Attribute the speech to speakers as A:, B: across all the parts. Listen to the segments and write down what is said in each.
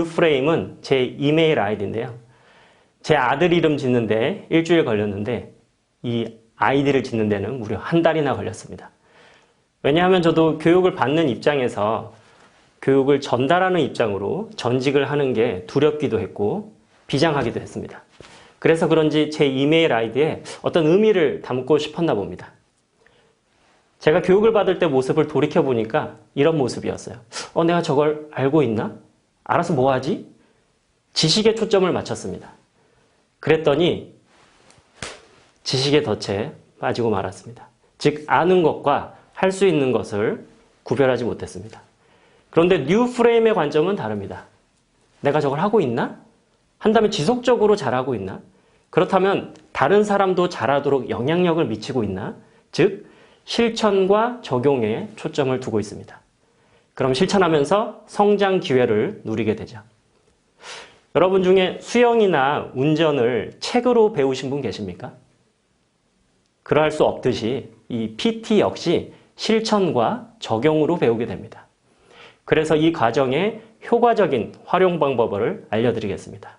A: 뉴프레임은 제 이메일 아이디인데요. 제 아들 이름 짓는데 일주일 걸렸는데 이 아이디를 짓는 데는 무려 한 달이나 걸렸습니다. 왜냐하면 저도 교육을 받는 입장에서 교육을 전달하는 입장으로 전직을 하는 게 두렵기도 했고 비장하기도 했습니다. 그래서 그런지 제 이메일 아이디에 어떤 의미를 담고 싶었나 봅니다. 제가 교육을 받을 때 모습을 돌이켜 보니까 이런 모습이었어요. 어, 내가 저걸 알고 있나? 알아서 뭐 하지? 지식에 초점을 맞췄습니다. 그랬더니 지식의 덫에 빠지고 말았습니다. 즉, 아는 것과 할 수 있는 것을 구별하지 못했습니다. 그런데 뉴 프레임의 관점은 다릅니다. 내가 저걸 하고 있나? 한다면 지속적으로 잘하고 있나? 그렇다면 다른 사람도 잘하도록 영향력을 미치고 있나? 즉, 실천과 적용에 초점을 두고 있습니다. 그럼 실천하면서 성장 기회를 누리게 되죠. 여러분 중에 수영이나 운전을 책으로 배우신 분 계십니까? 그러할 수 없듯이 이 PT 역시 실천과 적용으로 배우게 됩니다. 그래서 이 과정의 효과적인 활용 방법을 알려드리겠습니다.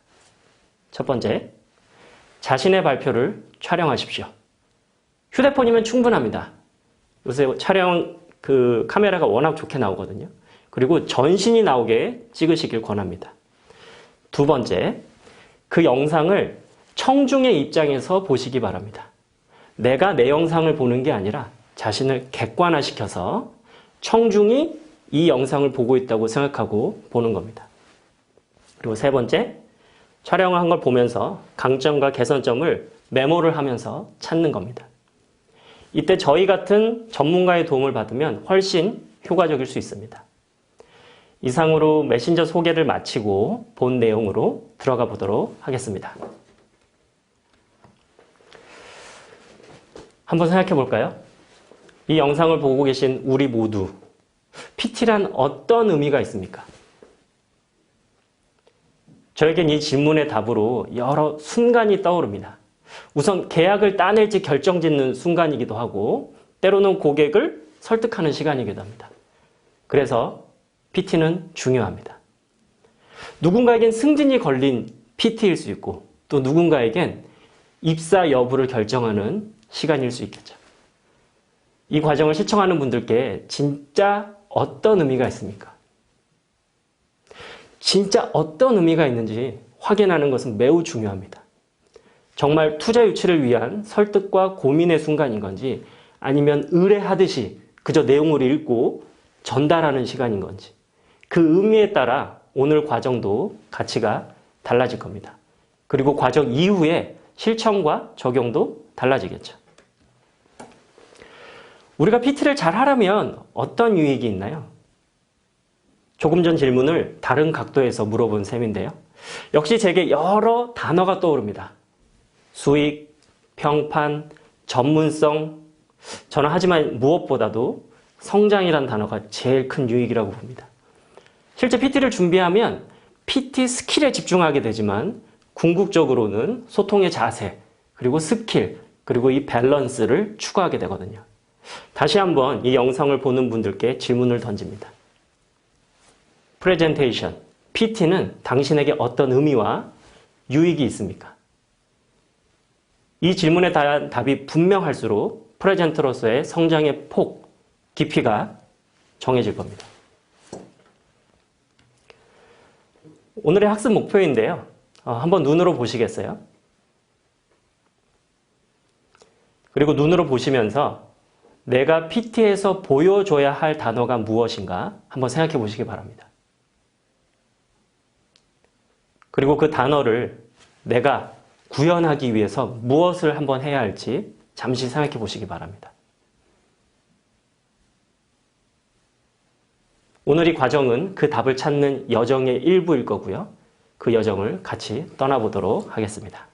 A: 첫 번째, 자신의 발표를 촬영하십시오. 휴대폰이면 충분합니다. 요새 촬영 그 카메라가 워낙 좋게 나오거든요. 그리고 전신이 나오게 찍으시길 권합니다. 두 번째, 그 영상을 청중의 입장에서 보시기 바랍니다. 내가 내 영상을 보는 게 아니라 자신을 객관화시켜서 청중이 이 영상을 보고 있다고 생각하고 보는 겁니다. 그리고 세 번째, 촬영한 걸 보면서 강점과 개선점을 메모를 하면서 찾는 겁니다. 이때 저희 같은 전문가의 도움을 받으면 훨씬 효과적일 수 있습니다. 이상으로 메신저 소개를 마치고 본 내용으로 들어가 보도록 하겠습니다. 한번 생각해 볼까요? 이 영상을 보고 계신 우리 모두 PT란 어떤 의미가 있습니까? 저에겐 이 질문의 답으로 여러 순간이 떠오릅니다. 우선 계약을 따낼지 결정짓는 순간이기도 하고 때로는 고객을 설득하는 시간이기도 합니다. 그래서 PT는 중요합니다. 누군가에겐 승진이 걸린 PT일 수 있고 또 누군가에겐 입사 여부를 결정하는 시간일 수 있겠죠. 이 과정을 시청하는 분들께 진짜 어떤 의미가 있습니까? 진짜 어떤 의미가 있는지 확인하는 것은 매우 중요합니다. 정말 투자 유치를 위한 설득과 고민의 순간인 건지 아니면 의뢰하듯이 그저 내용을 읽고 전달하는 시간인 건지 그 의미에 따라 오늘 과정도 가치가 달라질 겁니다. 그리고 과정 이후에 실천과 적용도 달라지겠죠. 우리가 PT를 잘 하려면 어떤 유익이 있나요? 조금 전 질문을 다른 각도에서 물어본 셈인데요. 역시 제게 여러 단어가 떠오릅니다. 수익, 평판, 전문성. 저는 하지만 무엇보다도 성장이란 단어가 제일 큰 유익이라고 봅니다. 실제 PT를 준비하면 PT 스킬에 집중하게 되지만 궁극적으로는 소통의 자세, 그리고 스킬, 그리고 이 밸런스를 추구하게 되거든요. 다시 한번 이 영상을 보는 분들께 질문을 던집니다. 프레젠테이션, PT는 당신에게 어떤 의미와 유익이 있습니까? 이 질문에 대한 답이 분명할수록 프레젠터로서의 성장의 폭, 깊이가 정해질 겁니다. 오늘의 학습 목표인데요. 어, 한번 눈으로 보시겠어요? 그리고 눈으로 보시면서 내가 PT에서 보여줘야 할 단어가 무엇인가 한번 생각해 보시기 바랍니다. 그리고 그 단어를 내가 구현하기 위해서 무엇을 한번 해야 할지 잠시 생각해 보시기 바랍니다. 오늘 이 과정은 그 답을 찾는 여정의 일부일 거고요. 그 여정을 같이 떠나보도록 하겠습니다.